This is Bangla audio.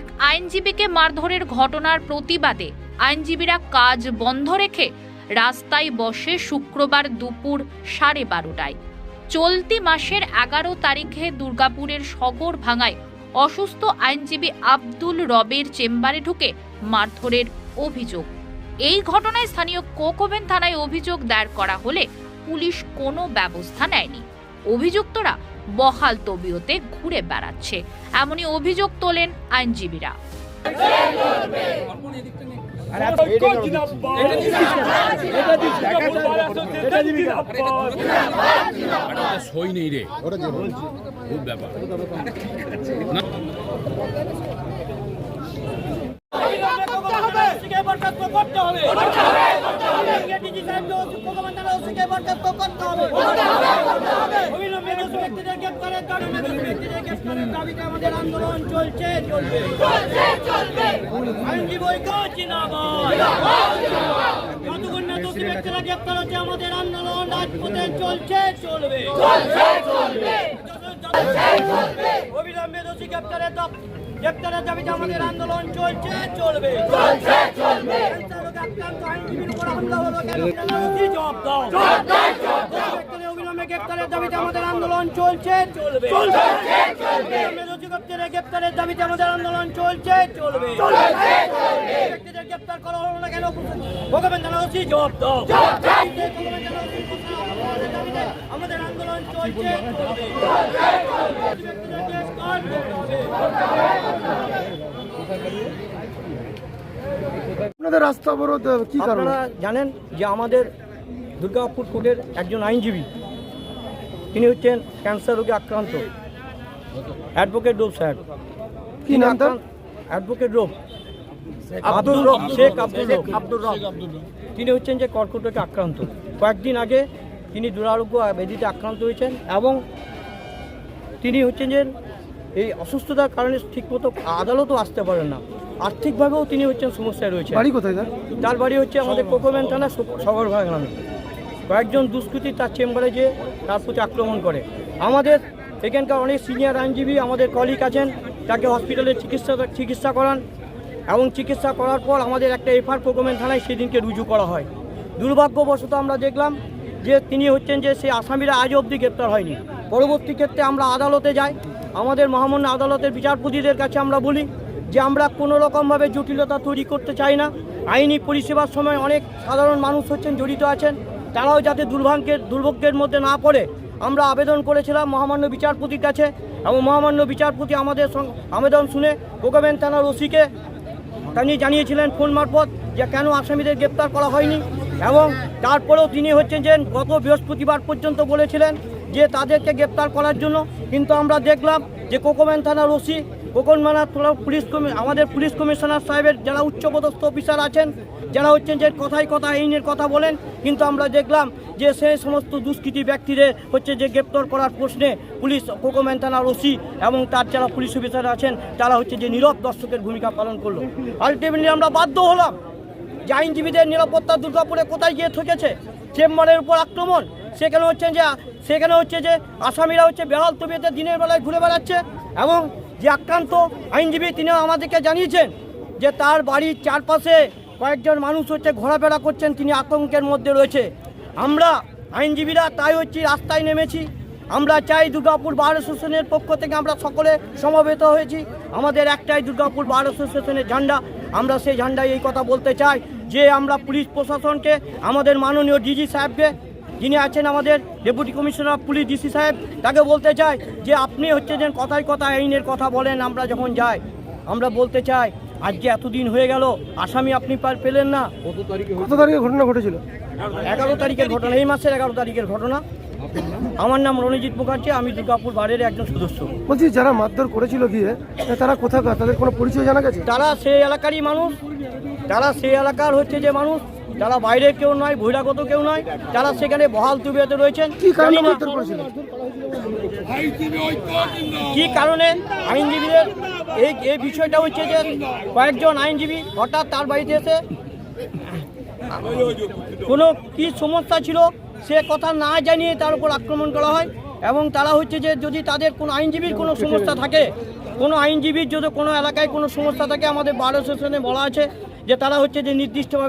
এক আইনজীবীকে মারধরের ঘটনার প্রতিবাদে আইনজীবীরা কাজ বন্ধ রেখে রাস্তায় বসে শুক্রবার দুপুর সাড়ে বারোটায়। চলতি মাসের এগারো তারিখে দুর্গাপুরের সগর ভাঙায় অসুস্থ আইনজীবী আব্দুল রবের চেম্বারে ঢুকে মারধরের অভিযোগ। এই ঘটনায় স্থানীয় কোকোভেন থানায় অভিযোগ দায়ের করা হলে পুলিশ কোনো ব্যবস্থা নেয়নি। অভিযুক্তরা বহাল তবিয়তে ঘুরে বেড়াচ্ছে। এমনই অভিযোগ তোলেন আইনজীবীরা। করতে হবে আন্দোলন চলছে চলবে আইনজীবী ব্যক্তিরা গ্রেপ্তার হচ্ছে আমাদের আন্দোলন রাজপথে চলছে চলবে অবিলম্বে দোষী গ্রেপ্তারের গ্রেপ্তারের দাবিতে আমাদের আন্দোলন চলছে চলবে চলবে। গ্রেপ্তারের দাবিতে আমাদের আন্দোলন চলছে চলবে গ্রেপ্তারের দাবিতে আমাদের আন্দোলন চলছে চলবে ব্যক্তিদের করা হলো না কেন ভগবান জানা জবাব দাও আমাদের আন্দোলন চলছে ব্যক্তিদের গ্রেপ্তার করতে হবে আপনাদের রাস্তা অবরোধ কি কারণে? আপনারা জানেন যে আমাদের দুর্গাপুর কোর্টের একজন আইনজীবী তিনি হচ্ছেন ক্যান্সার রোগে আক্রান্ত। অ্যাডভোকেট রোব সাহেব কি নাম তার? অ্যাডভোকেট রোব আব্দুল রব। শেখ আব্দুল রব। আব্দুল রব। তিনি হচ্ছেন যে কর্কট রোগে আক্রান্ত। কয়েকদিন আগে তিনি দুরারোগ্য ব্যাধিতে আক্রান্ত হয়েছেন এবং তিনি হচ্ছেন যে এই অসুস্থতার কারণে ঠিকমতো আদালতও আসতে পারেন না। আর্থিকভাবেও তিনি হচ্ছেন সমস্যায় রয়েছে বাড়ি কোথায় তার? তার বাড়ি হচ্ছে আমাদের কোকোম্যান থানা সগরভাগ নামে কয়েকজন দুষ্কৃতী তার চেম্বারে যে তার প্রতি আক্রমণ করে। আমাদের এখানকার অনেক সিনিয়র আইনজীবী আমাদের কলিগ আছেন তাকে হসপিটালে চিকিৎসা চিকিৎসা করান এবং চিকিৎসা করার পর আমাদের একটা এফআর কোকোম্যান থানায় সেদিনকে রুজু করা হয়। দুর্ভাগ্যবশত আমরা দেখলাম যে তিনি হচ্ছেন যে সেই আসামিরা আজ অবধি গ্রেপ্তার হয়নি। পরবর্তী ক্ষেত্রে আমরা আদালতে যাই আমাদের মহামান্য আদালতের বিচারপতিদের কাছে আমরা বলি যে আমরা কোনো রকমভাবে জটিলতা তৈরি করতে চাই না। আইনি পরিষেবার সময় অনেক সাধারণ মানুষ হচ্ছেন, জড়িত আছেন। তারাও যাতে দুর্ভাগ্যের, দুর্ভোগ্যের মধ্যে না পড়ে। আমরা আবেদন করেছিলাম মহামান্য বিচারপতির কাছে এবং মহামান্য বিচারপতি আমাদের আবেদন শুনে কোকাবেন থানার ওসিকে তিনি জানিয়েছিলেন ফোন মারফত যে কেন আসামিদের গ্রেপ্তার করা হয়নি এবং তারপরেও তিনি হচ্ছেন যে গত বৃহস্পতিবার পর্যন্ত বলেছিলেন যে তাদেরকে গ্রেপ্তার করার জন্য। কিন্তু আমরা দেখলাম যে কোকোম্যান থানার ওসি, কোকনমানা পুলিশ কমি আমাদের পুলিশ কমিশনার সাহেবের যারা উচ্চপদস্থ অফিসার আছেন, যারা হচ্ছেন যে কথায় কথা আইনের কথা বলেন, কিন্তু আমরা দেখলাম যে সেই সমস্ত দুষ্কৃতী ব্যক্তিদের হচ্ছে যে গ্রেপ্তার করার প্রশ্নে পুলিশ কোকোম্যান থানার ওসি এবং তার যারা পুলিশ অফিসার আছেন, তারা হচ্ছে যে নীরব দর্শকের ভূমিকা পালন করল। আলটিমেটলি আমরা বাধ্য হলাম যে আইনজীবীদের নিরাপত্তা দুর্গাপুরে কোথায় গিয়ে ঠকেছে? চেম্বারের উপর আক্রমণ? সেখানে হচ্ছে যে, সেখানে হচ্ছে যে আসামিরা হচ্ছে বেহাল তবিয়তে দিনের বেলায় ঘুরে বেড়াচ্ছে এবং যে আক্রান্ত আইনজীবী তিনি আমাদেরকে জানিয়েছেন যে তার বাড়ির চারপাশে কয়েকজন মানুষ হচ্ছে ঘোরাফেরা করছেন, তিনি আতঙ্কের মধ্যে রয়েছে। আমরা আইনজীবীরা তাই হচ্ছে, রাস্তায় নেমেছি। আমরা চাই দুর্গাপুর বার অ্যাসোসিয়েশনের পক্ষ থেকে আমরা সকলে সমবেত হয়েছি। আমাদের একটাই দুর্গাপুর বার অ্যাসোসিয়েশনের ঝান্ডা। আমরা সেই ঝান্ডায় এই কথা বলতে চাই যে, আমরা পুলিশ প্রশাসনকে, আমাদের মাননীয় ডিজি সাহেবকে যিনি আছেন আমাদের deputy commissioner of police DC সাহেব তাকে বলতে চাই যে আপনি হচ্ছে যে কথায় কথা আইনের কথা বলেন আমরা যখন যাই আমরা বলতে চাই আজকে এতদিন হয়ে গেল আসামি আপনি পার পেলেন না। কত তারিখে ঘটনা ঘটেছিল? এগারো তারিখের ঘটনা এই মাসের এগারো তারিখের ঘটনা। আমার নাম রণজিৎ মুখার্জি আমি দুর্গাপুর বারের একজন সদস্য। বলছি যারা মারধর করেছিল গিয়ে তারা কোথাকার? তাদের কোনো পরিচয় জানা গেছে? তারা সেই এলাকারই মানুষ। তারা সেই এলাকার হচ্ছে যে মানুষ। তারা বাইরের কেউ নয় বহিরাগত কেউ নয় যারা সেখানে বহাল তুবিয়াতে রয়েছেন কি কারণে? আইনজীবীদের এই এই বিষয়টা হচ্ছে যে কয়েকজন আইনজীবী হঠাৎ তার বাড়িতে এসে কোনো কি সমস্যা ছিল সে কথা না জানিয়ে তার উপর আক্রমণ করা হয় এবং তারা হচ্ছে যে যদি তাদের কোনো আইনজীবীর কোনো সমস্যা থাকে কোনো আইনজীবীর যদি কোনো এলাকায় কোনো সমস্যা থাকে আমাদের বার অ্যাসোসিয়েশনে বলা আছে যে তারা হচ্ছে যে নির্দিষ্টভাবে